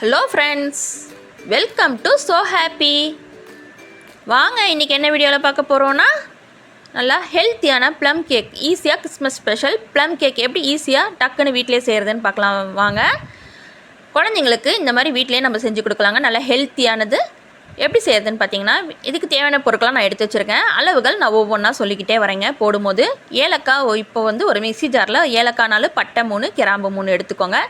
Hello friends welcome to so happy வாங்க இன்றைக்கி என்ன வீடியோவில் பார்க்க போகிறோன்னா நல்லா ஹெல்த்தியான ப்ளம் கேக் ஈஸியாக கிறிஸ்மஸ் ஸ்பெஷல் ப்ளம் கேக் எப்படி ஈஸியாக டக்குன்னு வீட்டிலே செய்கிறதுன்னு பார்க்கலாம். வாங்க. குழந்தைங்களுக்கு இந்த மாதிரி வீட்டிலே நம்ம செஞ்சு கொடுக்கலாங்க. நல்லா ஹெல்த்தியானது எப்படி செய்கிறதுன்னு பார்த்தீங்கன்னா இதுக்கு தேவையான பொருட்களாக நான் எடுத்து வச்சுருக்கேன். அளவுகள் நான் ஒவ்வொன்றா சொல்லிக்கிட்டே வரேங்க. போடும்போது ஏலக்காய் இப்போ வந்து ஒரு மிக்சி ஜாரில் ஏலக்காய் நாலு பட்டை மூணு கிராம்பு மூணு எடுத்துக்கோங்க.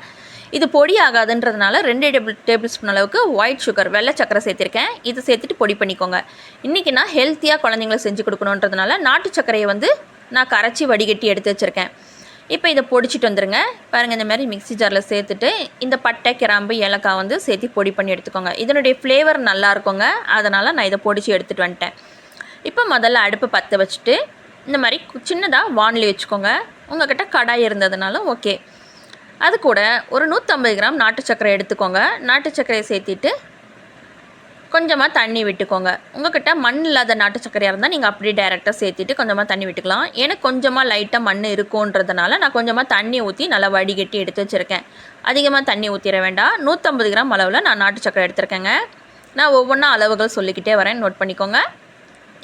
இது பொடி ஆகாதுன்றதுனால ரெண்டு டேபிள் டேபிள் ஸ்பூன் அளவுக்கு ஒயிட் சுகர் வெள்ளை சக்கரை சேர்த்திருக்கேன். இது சேர்த்துட்டு பொடி பண்ணிக்கோங்க. இன்றைக்கி நான் ஹெல்த்தியாக குழந்தைங்களுக்கு செஞ்சு கொடுக்கணுன்றதுனால நாட்டு சர்க்கரையை வந்து நான் கரைச்சி வடிகட்டி எடுத்து வச்சுருக்கேன். இப்போ இதை பொடிச்சிட்டு வந்துருங்க. பாருங்கள் இந்த மாதிரி மிக்ஸி ஜாரில் சேர்த்துட்டு இந்த பட்டை கிராம்பு ஏலக்காய் வந்து சேர்த்து பொடி பண்ணி எடுத்துக்கோங்க. இதனுடைய ஃப்ளேவர் நல்லா இருக்குங்க. அதனால் நான் இதை பொடிச்சு எடுத்துகிட்டு வந்துட்டேன். இப்போ முதல்ல அடுப்பு பற்ற வச்சுட்டு இந்த மாதிரி கு- சின்னதாக வானிலை வச்சுக்கோங்க. உங்கள்கிட்ட கடாய் இருந்ததுனாலும் ஓகே அது கூட ஒரு நூற்றம்பது கிராம் நாட்டு சர்க்கரை எடுத்துக்கோங்க. நாட்டு சர்க்கரையை சேர்த்திட்டு கொஞ்சமாக தண்ணி விட்டுக்கோங்க. உங்கள்கிட்ட மண் இல்லாத நாட்டு சர்க்கரையாக இருந்தால் நீங்கள் அப்படியே டைரெக்டாக சேர்த்திட்டு கொஞ்சமாக தண்ணி விட்டுக்கலாம். எனக்கு கொஞ்சமாக லைட்டாக மண் இருக்குன்றதுனால நான் கொஞ்சமாக தண்ணி ஊற்றி நல்லா வடிகட்டி எடுத்து வச்சுருக்கேன். அதிகமாக தண்ணி ஊற்றிட வேண்டாம். நூற்றம்பது கிராம் அளவில் நான் நாட்டு சர்க்கரை எடுத்திருக்கேங்க. நான் ஒவ்வொன்றா அளவுகள் சொல்லிக்கிட்டே வரேன். நோட் பண்ணிக்கோங்க.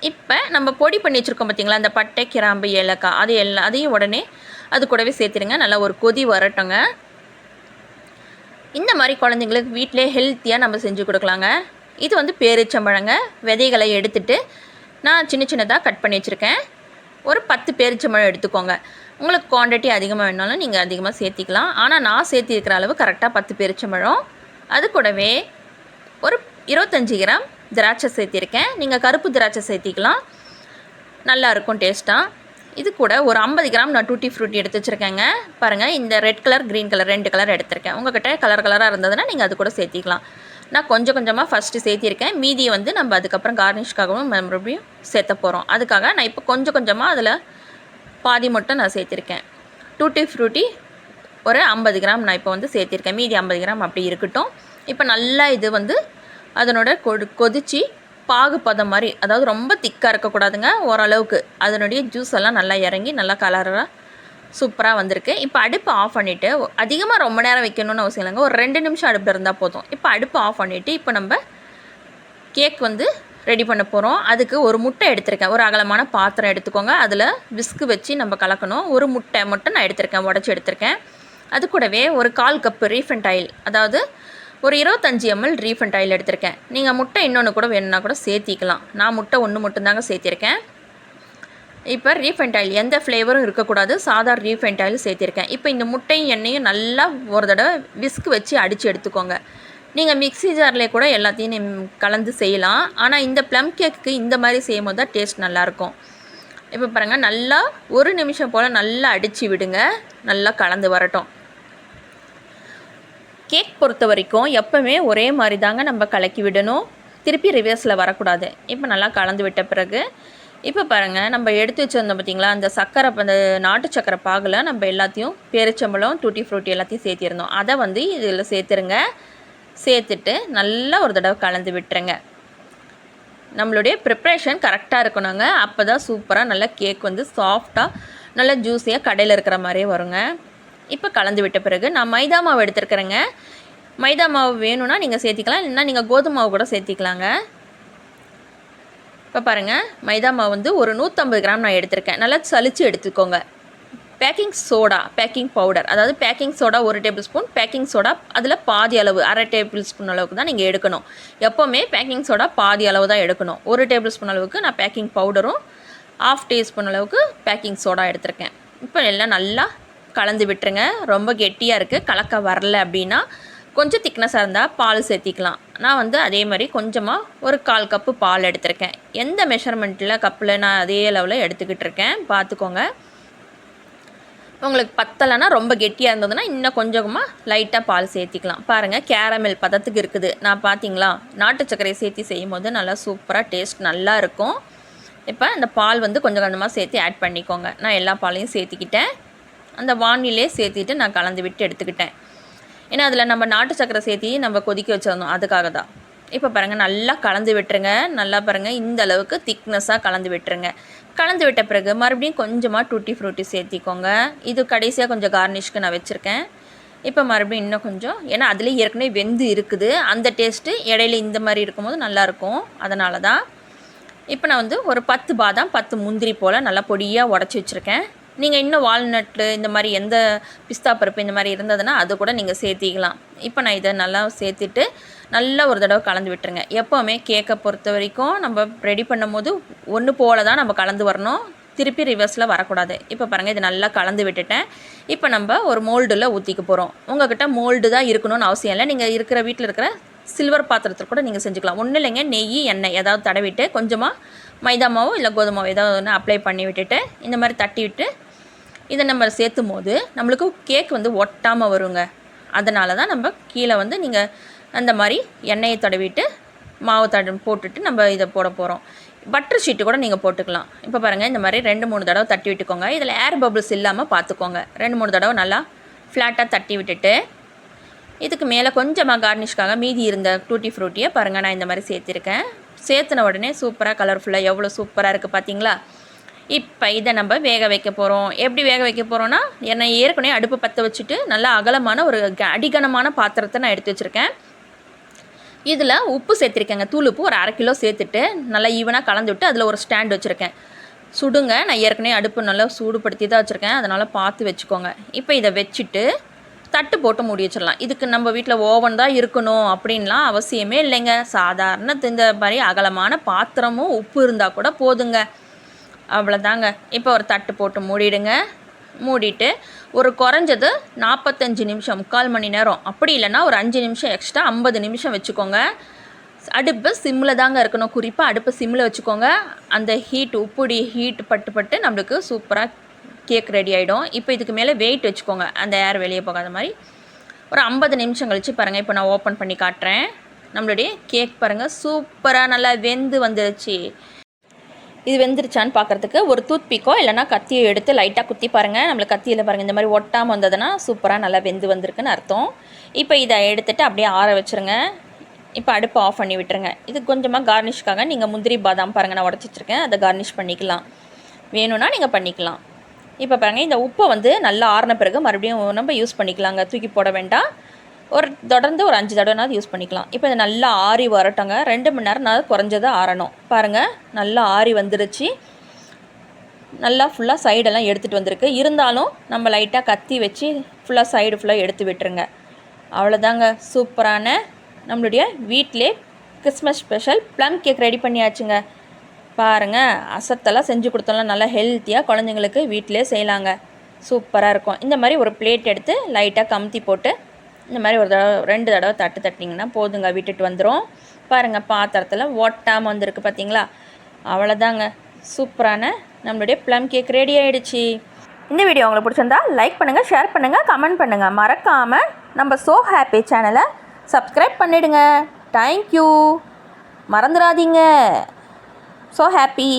இப்போ நம்ம பொடி பண்ணி வச்சுருக்கோம் பார்த்தீங்களா அந்த பட்டை கிராம்பு ஏலக்காய் அது எல்லா அதையும் உடனே அது கூடவே சேர்த்துருங்க நல்லா ஒரு கொதி வரட்டுங்க. இந்த மாதிரி குழந்தைங்களுக்கு வீட்டிலே ஹெல்த்தியாக நம்ம செஞ்சு கொடுக்கலாங்க. இது வந்து பேரிச்சம்பழங்க. விதைகளை எடுத்துட்டு நான் சின்ன சின்னதாக கட் பண்ணி வச்சுருக்கேன். ஒரு பத்து பேரிச்சம்பழம் எடுத்துக்கோங்க. உங்களுக்கு குவான்டிட்டி அதிகமாக வேணாலும் நீங்கள் அதிகமாக சேர்த்திக்கலாம். ஆனால் நான் சேர்த்திருக்கிற அளவு கரெக்டாக பத்து பேரிச்சம்பழம். அது கூடவே ஒரு இருபத்தஞ்சி கிராம் திராட்சை சேர்த்திருக்கேன். நீங்கள் கருப்பு திராட்சை சேர்த்திக்கலாம். நல்லாயிருக்கும் டேஸ்ட்டாக இது கூட ஒரு ஐம்பது கிராம் நான் டூட்டி ஃப்ரூட்டி எடுத்து வச்சுருக்கேங்க. பாருங்கள் இந்த ரெட் கலர் க்ரீன் கலர் ரெண்டு கலர் எடுத்திருக்கேன். உங்கள்கிட்ட கலர் கலராக இருந்ததுன்னா நீங்கள் அது கூட சேர்த்திக்கலாம். நான் கொஞ்சம் கொஞ்சமாக ஃபஸ்ட்டு சேர்த்திருக்கேன். மீதியை வந்து நம்ம அதுக்கப்புறம் கார்னிஷ்காகவும் மறுபடியும் சேர்த்த போகிறோம் அதுக்காக நான் இப்போ கொஞ்சம் கொஞ்சமாக அதில் பாதி மட்டும் நான் சேர்த்திருக்கேன். டூட்டி ஃப்ரூட்டி ஒரு ஐம்பது கிராம் நான் இப்போ வந்து சேர்த்திருக்கேன். மீதி ஐம்பது கிராம் அப்படி இருக்கட்டும். இப்போ நல்லா இது வந்து அதனோட கொடு கொதிச்சு பாகு பதம் மாதிரி அதாவது ரொம்ப திக்காக இருக்கக்கூடாதுங்க ஓரளவுக்கு. அதனுடைய ஜூஸ் எல்லாம் நல்லா இறங்கி நல்லா கலராக சூப்பராக வந்திருக்கு. இப்போ அடுப்பு ஆஃப் பண்ணிவிட்டு அதிகமாக ரொம்ப நேரம் வைக்கணும்னு அவசியம் இல்லைங்க. ஒரு ரெண்டு நிமிஷம் அடுப்பில் இருந்தால் போதும். இப்போ அடுப்பு ஆஃப் பண்ணிவிட்டு இப்போ நம்ம கேக் வந்து ரெடி பண்ண போகிறோம் அதுக்கு ஒரு முட்டை எடுத்திருக்கேன். ஒரு அகலமான பாத்திரம் எடுத்துக்கோங்க. அதில் விஸ்கு வச்சு நம்ம கலக்கணும். ஒரு முட்டை மட்டும் நான் எடுத்திருக்கேன் உடச்சி எடுத்திருக்கேன். அது கூடவே ஒரு கால் கப்பு ரீஃபண்ட் ஆயில் அதாவது ஒரு இருபத்தஞ்சி எம்எல் ரீஃபண்ட் ஆயில் எடுத்திருக்கேன். நீங்கள் முட்டை இன்னொன்று கூட வேணும்னா கூட சேர்த்திக்கலாம். நான் முட்டை ஒன்று மட்டும்தாங்க சேர்த்திருக்கேன். இப்போ ரீஃபைண்ட் ஆயில் எந்த ஃப்ளேவரும் இருக்கக்கூடாது. சாதா ரீஃபைண்ட் ஆயில் சேர்த்திருக்கேன். இப்போ இந்த முட்டையும் எண்ணெயும் நல்லா ஒரு தடவை விஸ்க் வச்சு அடித்து எடுத்துக்கோங்க. நீங்கள் மிக்ஸி ஜார்லேயே கூட எல்லாத்தையும் கலந்து செய்யலாம். ஆனால் இந்த ப்ளம் கேக்கு இந்த மாதிரி செய்யும் போது தான் டேஸ்ட் நல்லாயிருக்கும். இப்போ பாருங்கள் நல்லா ஒரு நிமிஷம் போல் நல்லா அடித்து விடுங்க. நல்லா கலந்து வரட்டும். கேக் பொறுத்த வரைக்கும் எப்போவுமே ஒரே மாதிரி தாங்க நம்ம கலக்கி விடணும். திருப்பி ரிவர்ஸில் வரக்கூடாது. இப்போ நல்லா கலந்து விட்ட பிறகு இப்போ பாருங்கள் நம்ம எடுத்து வச்சுருந்தோம் பார்த்தீங்களா அந்த சக்கரை அந்த நாட்டு சக்கரை பாகில் நம்ம எல்லாத்தையும் பேரிச்சம்பழம் டூட்டி ஃப்ரூட்டி எல்லாத்தையும் சேர்த்திருந்தோம். அதை வந்து இதில் சேர்த்துருங்க. சேர்த்துட்டு நல்லா ஒரு தடவை கலந்து விட்டுருங்க. நம்மளுடைய ப்ரிப்ரேஷன் கரெக்டாக இருக்கணுங்க. அப்போ தான் சூப்பராக நல்லா கேக் வந்து சாஃப்டாக நல்லா ஜூஸியாக கடையில் இருக்கிற மாதிரியே வருங்க. இப்போ கலந்து விட்ட பிறகு நான் மைதா மாவு எடுத்துருக்குறேங்க. மைதா மாவு வேணும்னா நீங்கள் சேர்த்திக்கலாம். இல்லைன்னா நீங்கள் கோதுமை மாவு கூட சேர்த்திக்கலாங்க. இப்போ பாருங்கள் மைதா மாவு வந்து ஒரு நூற்றம்பது கிராம் நான் எடுத்திருக்கேன். நல்லா சளிச்சு எடுத்துக்கோங்க. Baking soda baking powder. அதாவது பேக்கிங் சோடா ஒரு டேபிள் ஸ்பூன் பேக்கிங் சோடா அதில் பாதி அளவு அரை டேபிள் ஸ்பூன் அளவுக்கு தான் நீங்கள் எடுக்கணும். எப்போவுமே பேக்கிங் சோடா பாதி அளவு தான் எடுக்கணும். ஒரு டேபிள் ஸ்பூன் அளவுக்கு நான் பேக்கிங் பவுடரும் ஆஃப் டீஸ்பூன் அளவுக்கு பேக்கிங் சோடா எடுத்திருக்கேன். இப்போ எல்லாம் நல்லா கலந்து விட்டுருங்க. ரொம்ப கெட்டியாக இருக்குது கலக்க வரல அப்படின்னா கொஞ்சம் திக்னஸாக இருந்தால் பால் சேர்த்திக்கலாம். நான் வந்து அதே மாதிரி கொஞ்சமாக ஒரு கால் கப்பு பால் எடுத்திருக்கேன். எந்த மெஷர்மெண்ட்டில் கப்பில் நான் அதே அளவில் எடுத்துக்கிட்டு இருக்கேன்? பார்த்துக்கோங்க. உங்களுக்கு பத்தலைன்னா ரொம்ப கெட்டியாக இருந்ததுன்னா இன்னும் கொஞ்சமாக லைட்டாக பால் சேர்த்திக்கலாம். பாருங்கள் கேரமில் பதத்துக்கு இருக்குது. நான் பார்த்தீங்களா? நாட்டு சர்க்கரையை சேர்த்து செய்யும் போது நல்லா சூப்பராக டேஸ்ட் நல்லா இருக்கும். இப்போ அந்த பால் வந்து கொஞ்சம் கொஞ்சமாக சேர்த்து ஆட் பண்ணிக்கோங்க. நான் எல்லா பாலையும் சேர்த்திக்கிட்டேன். அந்த வானிலே சேர்த்திட்டு நான் கலந்து விட்டு எடுத்துக்கிட்டேன். ஏன்னா அதில் நம்ம நாட்டு சக்கரை சேர்த்தி நம்ம கொதிக்க வச்சிருந்தோம் அதுக்காக தான். இப்போ பாருங்கள் நல்லா கலந்து விட்டுருங்க. நல்லா பாருங்கள் இந்த அளவுக்கு திக்னஸாக கலந்து விட்டுருங்க. கலந்து விட்ட பிறகு மறுபடியும் கொஞ்சமாக டூட்டி ஃப்ரூட்டி சேர்த்திக்கோங்க. இது கடைசியாக கொஞ்சம் கார்னிஷ்க்கு நான் வச்சுருக்கேன். இப்போ மறுபடியும் இன்னும் கொஞ்சம் ஏன்னா அதுலேயே ஏற்கனவே வெந்து இருக்குது. அந்த டேஸ்ட்டு இடையில இந்த மாதிரி இருக்கும்போது நல்லாயிருக்கும். அதனால தான். இப்போ நான் வந்து ஒரு பத்து பாதாம் பத்து முந்திரி போல் நல்லா பொடியாக உடச்சி வச்சுருக்கேன். நீங்கள் இன்னும் வால்நட்டு இந்த மாதிரி எந்த பிஸ்தா பருப்பு இந்த மாதிரி இருந்ததுன்னா அது கூட நீங்கள் சேர்த்திக்கலாம். இப்போ நான் இதை நல்லா சேர்த்துட்டு நல்லா ஒரு தடவை கலந்து விட்டுருங்க. எப்போவுமே கேக்கை பொறுத்த வரைக்கும் நம்ம ரெடி பண்ணும்போது ஒன்று போல தான் நம்ம கலந்து வரணும். திருப்பி ரிவர்ஸில் வரக்கூடாது. இப்போ பாருங்கள் இது நல்லா கலந்து விட்டுட்டேன். இப்போ நம்ம ஒரு மோல்டில் ஊற்றிக்க போகிறோம் உங்ககிட்ட மோல்டு தான் இருக்கணும்னு அவசியம் இல்லை. நீங்கள் இருக்கிற வீட்டில் இருக்கிற சில்வர் பாத்திரத்தில் கூட நீங்கள் செஞ்சுக்கலாம். ஒன்றும் இல்லைங்க நெய் எண்ணெய் ஏதாவது தடவிட்டு கொஞ்சமாக மைதா மாவோ இல்லை கோதுமை மாவோ ஏதாவது ஒன்று அப்ளை பண்ணி விட்டுட்டு இந்த மாதிரி தட்டி விட்டு இதை நம்ம சேர்த்தும் போது நம்மளுக்கு கேக் வந்து ஒட்டாமல் வருங்க. அதனால தான் நம்ம கீழே வந்து நீங்கள் அந்த மாதிரி எண்ணெயை தடவிட்டு மாவு தட போட்டுட்டு நம்ம இதை போட போகிறோம் பட்டர் ஷீட்டு கூட நீங்கள் போட்டுக்கலாம். இப்போ பாருங்கள் இந்த மாதிரி ரெண்டு மூணு தடவை தட்டி விட்டுக்கோங்க. இதில் ஏர் பபிள்ஸ் இல்லாமல் பார்த்துக்கோங்க. ரெண்டு மூணு தடவை நல்லா ஃப்ளாட்டாக தட்டி விட்டுட்டு இதுக்கு மேலே கொஞ்சமாக கார்னிஷ்காக மீதி இருந்த டூட்டி ஃப்ரூட்டியை பாருங்கள் நான் இந்த மாதிரி சேர்த்துருக்கேன். சேர்த்துன உடனே சூப்பராக கலர்ஃபுல்லாக எவ்வளோ சூப்பராக இருக்குது பார்த்தீங்களா இப்போ இதை நம்ம வேக வைக்க போகிறோம் எப்படி வேக வைக்க போகிறோன்னா என்னை ஏற்கனவே அடுப்பு பற்ற வச்சுட்டு நல்லா அகலமான ஒரு க- அடிகனமான பாத்திரத்தை நான் எடுத்து வச்சுருக்கேன். இதில் உப்பு சேர்த்துருக்கேங்க. தூள் உப்பு ஒரு அரை கிலோ சேர்த்துட்டு நல்லா ஈவனாக கலந்து விட்டு அதில் ஒரு ஸ்டாண்ட் வச்சுருக்கேன். சுடுங்க. நான் ஏற்கனவே அடுப்பு நல்லா சூடுபடுத்தி தான் வச்சுருக்கேன். அதனால் பார்த்து வச்சுக்கோங்க. இப்போ இதை வச்சுட்டு தட்டு போட்டு மூடி வச்சிடலாம். இதுக்கு நம்ம வீட்டில் ஓவன் தான் இருக்கணும் அப்படின்லாம் அவசியமே இல்லைங்க. சாதாரண இந்த மாதிரி அகலமான பாத்திரமும் உப்பு இருந்தால் கூட போதுங்க. அவ்வளோதாங்க இப்போ ஒரு தட்டு போட்டு மூடிடுங்க. மூடிட்டு ஒரு குறைஞ்சது நாற்பத்தஞ்சு நிமிஷம் முக்கால் மணி நேரம். அப்படி இல்லைன்னா ஒரு அஞ்சு நிமிஷம் எக்ஸ்ட்ரா ஐம்பது நிமிஷம் வச்சுக்கோங்க. அடுப்பு சிம்மில் தாங்க இருக்கணும். குறிப்பாக அடுப்பு சிம்மில் வச்சுக்கோங்க. அந்த ஹீட் உப்புடி ஹீட் பட்டு பட்டு நம்மளுக்கு சூப்பராக கேக் ரெடி ஆகிடும் இப்போ இதுக்கு மேலே வெயிட் வச்சுக்கோங்க. அந்த ஏர் வெளியே போகாத மாதிரி. ஒரு ஐம்பது நிமிஷம் கழிச்சு பாருங்கள் இப்போ நான் ஓப்பன் பண்ணி காட்டுறேன். நம்மளுடைய கேக் பாருங்கள் சூப்பராக நல்லா வெந்து வந்துருச்சு. இது வெந்துருச்சான்னு பார்க்குறதுக்கு ஒரு டூத் பிக்கோ இல்லைனா கத்தியை எடுத்து லைட்டாக குத்தி பாருங்கள் நம்மளுக்கு கத்தியில் பாருங்கள் இந்த மாதிரி ஒட்டாமல் வந்ததுன்னா சூப்பராக நல்லா வெந்து வந்திருக்குன்னு அர்த்தம். இப்போ இதை எடுத்துகிட்டு அப்படியே ஆற வச்சுருங்க. இப்போ அடுப்பு ஆஃப் பண்ணி விட்டுருங்க. இது கொஞ்சமாக கார்னிஷ்காக நீங்கள் முந்திரி பாதாம் பாருங்கள் நான் உடச்சி வச்சுருக்கேன் அதை கார்னிஷ் பண்ணிக்கலாம். வேணும்னா நீங்கள் பண்ணிக்கலாம். இப்போ பாருங்கள் இந்த உப்பை வந்து நல்லா ஆறின பிறகு மறுபடியும் நம்ம யூஸ் பண்ணிக்கலாங்க. தூக்கி போட வேண்டாம். ஒரு தொடர்ந்து ஒரு அஞ்சு தடவைனாவது யூஸ் பண்ணிக்கலாம். இப்போ இது நல்லா ஆறி வரட்டோங்க. ரெண்டு மணி நேரம்னாவது நான் குறைஞ்சது ஆறணும். பாருங்கள் நல்லா ஆறி வந்துருச்சு. நல்லா ஃபுல்லாக சைடெல்லாம் எடுத்துகிட்டு வந்திருக்கு. இருந்தாலும் நம்ம லைட்டாக கத்தி வச்சு ஃபுல்லாக சைடு ஃபுல்லாக எடுத்து விட்டுருங்க. அவ்வளோதாங்க சூப்பரான நம்மளுடைய வீட்டிலே Christmas special plum cake ready பண்ணியாச்சுங்க. பாருங்கள் அசத்தெல்லாம் செஞ்சு கொடுத்தோம்னா நல்லா ஹெல்த்தியாக குழந்தைங்களுக்கு வீட்டிலே செய்யலாங்க. சூப்பராக இருக்கும். இந்த மாதிரி ஒரு பிளேட் எடுத்து லைட்டாக கமுத்தி போட்டு இந்த மாதிரி ஒரு தடவை ரெண்டு தடவை தட்டு தட்டிங்கன்னா போதுங்க விட்டுட்டு வந்துடும் பாருங்கள் பாத்திரத்தில் ஒட்டாமல் வந்திருக்கு பார்த்தீங்களா அவ்வளோதாங்க சூப்பரான நம்மளுடைய ப்ளம் கேக் ரெடி ஆகிடுச்சி இந்த வீடியோ உங்களுக்கு பிடிச்சிருந்தா லைக் பண்ணுங்கள் ஷேர் பண்ணுங்கள் கமெண்ட் பண்ணுங்கள் மறக்காமல் நம்ம சோ ஹாப்பி சேனலை சப்ஸ்கிரைப் பண்ணிவிடுங்க தேங்க்யூ மறந்துடாதீங்க. So happy